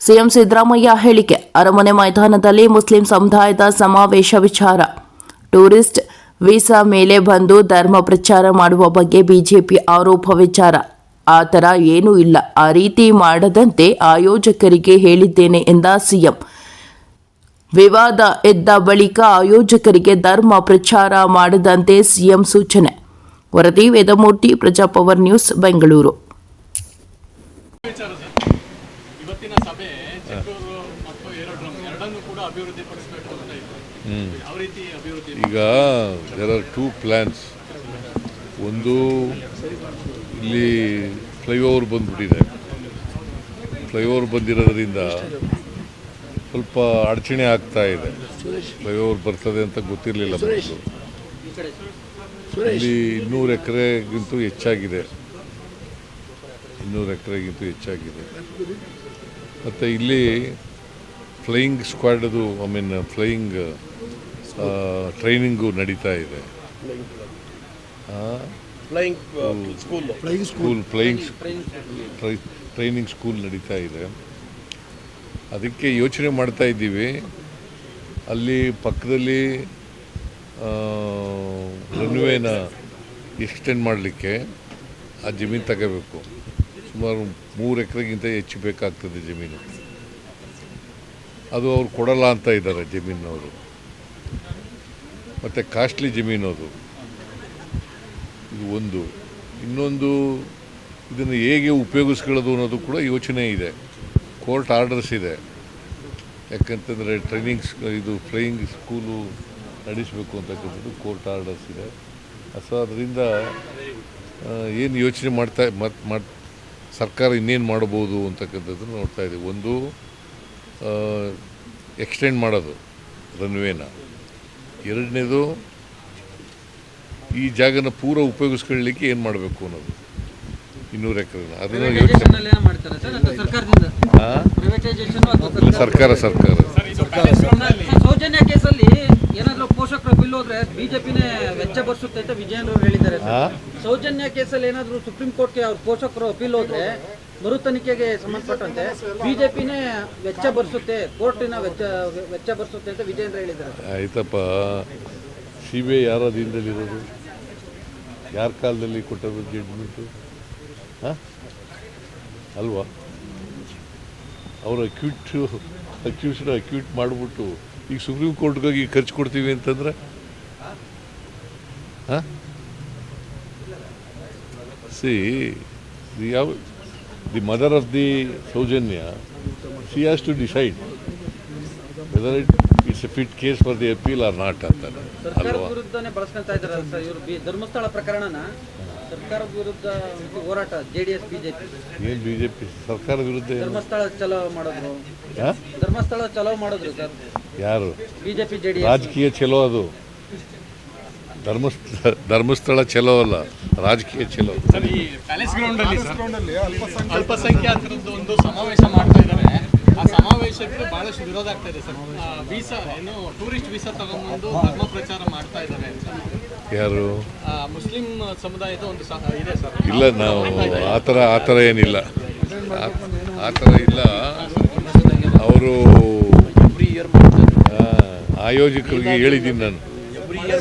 CM Siddaramaiah ಹೇಳಿಕೆ, ಅರಮನೆ ಮೈದಾನದಲ್ಲಿ ಮುಸ್ಲಿಂ ಸಮುದಾಯದ ಸಮಾವೇಶ ವಿಚಾರ. ಟೂರಿಸ್ಟ್ ವೀಸಾ ಮೇಲೆ ಬಂದು ಧರ್ಮ ಪ್ರಚಾರ ಮಾಡುವ ಬಗ್ಗೆ ಬಿಜೆಪಿ ಆರೋಪ ವಿಚಾರ. ಆ ಥರ ಏನೂ ಇಲ್ಲ. ಆ ರೀತಿ ಮಾಡದಂತೆ ಆಯೋಜಕರಿಗೆ ಹೇಳಿದ್ದೇನೆ ಎಂದ ಸಿಎಂ. ವಿವಾದ ಎದ್ದ ಬಳಿಕ ಆಯೋಜಕರಿಗೆ ಧರ್ಮ ಪ್ರಚಾರ ಮಾಡದಂತೆ ಸಿಎಂ ಸೂಚನೆ. ವರದಿ, ವೇದಮೂರ್ತಿ, ಪ್ರಜಾಪವರ್ ನ್ಯೂಸ್, ಬೆಂಗಳೂರು. ಇವತ್ತಿನ ಸಭೆ ಚಿಕ್ಕೂರು ಮತ್ತು ಏರೋಡ್ರಮ್ ಎರಡನ್ನೂ ಕೂಡ ಅಭಿವೃದ್ಧಿ ಪಡಿಸಬೇಕು ಅಂತ ಇತ್ತು ಯಾವ ರೀತಿ ಅಭಿವೃದ್ಧಿ ಈಗ ದೇರ್ ಆರ್ ಟೂ ಪ್ಲ್ಯಾನ್ಸ್ ಒಂದು ಇಲ್ಲಿ ಫ್ಲೈಓವರ್ ಬಂದ್ಬಿಟ್ಟಿದೆ. ಫ್ಲೈಓವರ್ ಬಂದಿರೋದ್ರಿಂದ ಸ್ವಲ್ಪ ಅಡಚಣೆ ಆಗ್ತಾ ಇದೆ. ಫ್ಲೈಓವರ್ ಬರ್ತದೆ ಅಂತ ಗೊತ್ತಿರಲಿಲ್ಲ ಮೊದಲು ಇಲ್ಲಿ ಇನ್ನೂರು ಎಕರೆಗಿಂತೂ ಹೆಚ್ಚಾಗಿದೆ. ಇನ್ನೂರು ಎಕರೆಗಿಂತೂ ಹೆಚ್ಚಾಗಿದೆ. ಮತ್ತು ಇಲ್ಲಿ ಫ್ಲೈಯಿಂಗ್ ಸ್ಕ್ವಾಡದು ಐ ಮೀನ್ ಫ್ಲೈಯಿಂಗ್ ಟ್ರೈನಿಂಗು ನಡೀತಾ ಇದೆ. School. School. Flying training school ನಡೀತಾ ಇದೆ. ಅದಕ್ಕೆ ಯೋಚನೆ ಮಾಡ್ತಾ ಇದ್ದೀವಿ. ಅಲ್ಲಿ ಪಕ್ಕದಲ್ಲಿ ರನ್ವೇನ ಎಕ್ಸ್ಟೆಂಡ್ ಮಾಡಲಿಕ್ಕೆ ಆ ಜಮೀನು ತಗೋಬೇಕು. ಸುಮಾರು ಮೂರು ಎಕರೆಗಿಂತ ಹೆಚ್ಚು ಬೇಕಾಗ್ತದೆ ಜಮೀನು. ಅದು ಅವ್ರು ಕೊಡಲ್ಲ ಅಂತ ಇದ್ದಾರೆ ಜಮೀನವರು. ಮತ್ತು ಕಾಸ್ಟ್ಲಿ ಜಮೀನು ಅದು ಇದು ಒಂದು. ಇನ್ನೊಂದು, ಇದನ್ನು ಹೇಗೆ ಉಪಯೋಗಿಸ್ಕೊಳ್ಳೋದು ಅನ್ನೋದು ಕೂಡ ಯೋಚನೆ ಇದೆ. ಕೋರ್ಟ್ ಆರ್ಡರ್ಸ್ ಇದೆ. ಯಾಕಂತಂದರೆ ಟ್ರೈನಿಂಗ್ಸ್, ಇದು ಫ್ಲೈಯಿಂಗ್ ಸ್ಕೂಲು ನಡೆಸಬೇಕು ಅಂತಕ್ಕಂಥದ್ದು ಕೋರ್ಟ್ ಆರ್ಡರ್ಸ್ ಇದೆ. ಸೊ, ಅದರಿಂದ ಏನು ಯೋಚನೆ ಮಾಡ್ತಾ ಮಾಡ್ ಸರ್ಕಾರ ಇನ್ನೇನು ಮಾಡ್ಬೋದು ಅಂತಕ್ಕಂಥದ್ದನ್ನು ನೋಡ್ತಾ ಇದ್ದೀವಿ. ಒಂದು ಎಕ್ಸ್ಟೆಂಡ್ ಮಾಡೋದು ರನ್ವೇನ ಎರಡನೇದು ಈ ಜಾಗನ ಪೂರ ಉಪಯೋಗಿಸ್ಕೊಳ್ಳಿಕ್ಕೆ ಏನು ಮಾಡಬೇಕು ಅನ್ನೋದು. ಇನ್ನೂರು ಎಕರೆನ. ಅದನ್ನು ಯೋಚನೆ ಸರ್ಕಾರ ಸರ್ಕಾರ. ಬಿಜೆಪಿ ಸೌಜನ್ಯ ಕೇಸಲ್ಲಿ ಏನಾದರೂ ಪೋಷಕರ ಬಿಲ್ ಹೋದ್ರೆ ಬಿಜೆಪಿನೇ ವೆಚ್ಚ ಬರ್ಸುತ್ತೆ ಅಂತ ವಿಜಯನ್ ಹೇಳಿದ್ದಾರೆ? ಸೌಜನ್ಯ ಕೇಸಲ್ಲಿ ಏನಾದರೂ ಸುಪ್ರೀಂ ಕೋರ್ಟ್ಗೆ ಅವ್ರ ಪೋಷಕರು ಅಪೀಲ್ ಹೋದ್ರೆ ಮರು ತನಿಖೆಗೆ ಸಂಬಂಧಪಟ್ಟಂತೆ ಬಿಜೆಪಿನೇ ವೆಚ್ಚ ಭರಿಸುತ್ತೆ ಕೋರ್ಟಿನ ವೆಚ್ಚ ವೆಚ್ಚ ಭರಿಸುತ್ತೆ ಅಂತ ವಿಜಯೇಂದ್ರ ಹೇಳಿದ್ದಾರೆ. ಆಯ್ತಪ್ಪ. ಸಿ ಬಿ ಐ ಯಾರ ಅಧೀನದಲ್ಲಿರೋದು ಯಾರ ಕಾಲದಲ್ಲಿ ಕೊಟ್ಟರು ಜಡ್ಜ್ಮೆಂಟು ಹಾಂ? ಅಲ್ವಾ? ಅವರು ಅಕ್ಯೂಟ್ ಅಕ್ಯೂಸ್ಡ್ ಅಕ್ಯೂಟ್ ಮಾಡಿಬಿಟ್ಟು ಈಗ ಸುಪ್ರೀಂ ಕೋರ್ಟ್ಗಾಗಿ ಖರ್ಚು ಕೊಡ್ತೀವಿ ಅಂತಂದ್ರೆ? ಹಾಂ? See the the mother of the Soujanya see has to decide whether it it's fit case for the appeal or not ಅಂತಾರೆ. ಸರ್ಕಾರದ ವಿರುದ್ಧನೇ ಬಳಸ್ಕೊಂತ ಇದ್ದಾರೆ ಸರ್ ಇವರು ಧರ್ಮಸ್ಥಳ ಪ್ರಕರಣನ ಸರ್ಕಾರದ ವಿರುದ್ಧ ಹೋರಾಟ ಜೆಡಿಎಸ್ ಬಿಜೆಪಿ ಏನು ಬಿ ಜೆ ಪಿ ಸರ್ಕಾರ ವಿರುದ್ಧ ಧರ್ಮಸ್ಥಳ ಚಲೋ ಮಾಡಿದ್ರು. ಧರ್ಮಸ್ಥಳ ಚಲೋ ಮಾಡಿದ್ರು ಸರ್. ಯಾರು? ಬಿಜೆಪಿ ಜೆಡಿಎಸ್ ರಾಜಕೀಯ ಚಲೋ ಅದು. ಧರ್ಮಸ್ಥಳ ಧರ್ಮಸ್ಥಳ ಚಲೋ ಅಲ್ಲ ರಾಜಕೀಯ ಚಲೋ ಸರ್ ಈ ಪ್ಯಾಲೇಸ್ ಗ್ರೌಂಡ್ ಅಲ್ಲಿ ಸರ್ ಅಲ್ಪಸಂಖ್ಯಾತರದ್ದು ಒಂದು ಸಮಾವೇಶ ಮಾಡ್ತಾ ಇದ್ದಾರೆ ಆ ಸಮಾವೇಶಕ್ಕೆ ಬಹಳಷ್ಟು ವಿರೋಧ ಆಗ್ತಾ ಇದೆ ಸರ್. ವೀಸಾ ಏನು ಟೂರಿಸ್ಟ್ ವೀಸಾ ತಗೊಂಡ್ಬಂದು ಧರ್ಮ ಪ್ರಚಾರ ಮಾಡ್ತಾ ಇದ್ದಾರೆ ಅಂತ ಯಾರು ಮುಸ್ಲಿಂ ಸಮುದಾಯದ ಒಂದು ಇದೆ ಸರ್. ಇಲ್ಲ ನಾವು ಆ ಥರ ಆ ಥರ ಏನಿಲ್ಲ. ಆ- ಆ ಥರ ಇಲ್ಲ. ಅವರು ಆಯೋಜಕರಿಗೆ ಹೇಳಿದ್ದೀನಿ ನಾನು.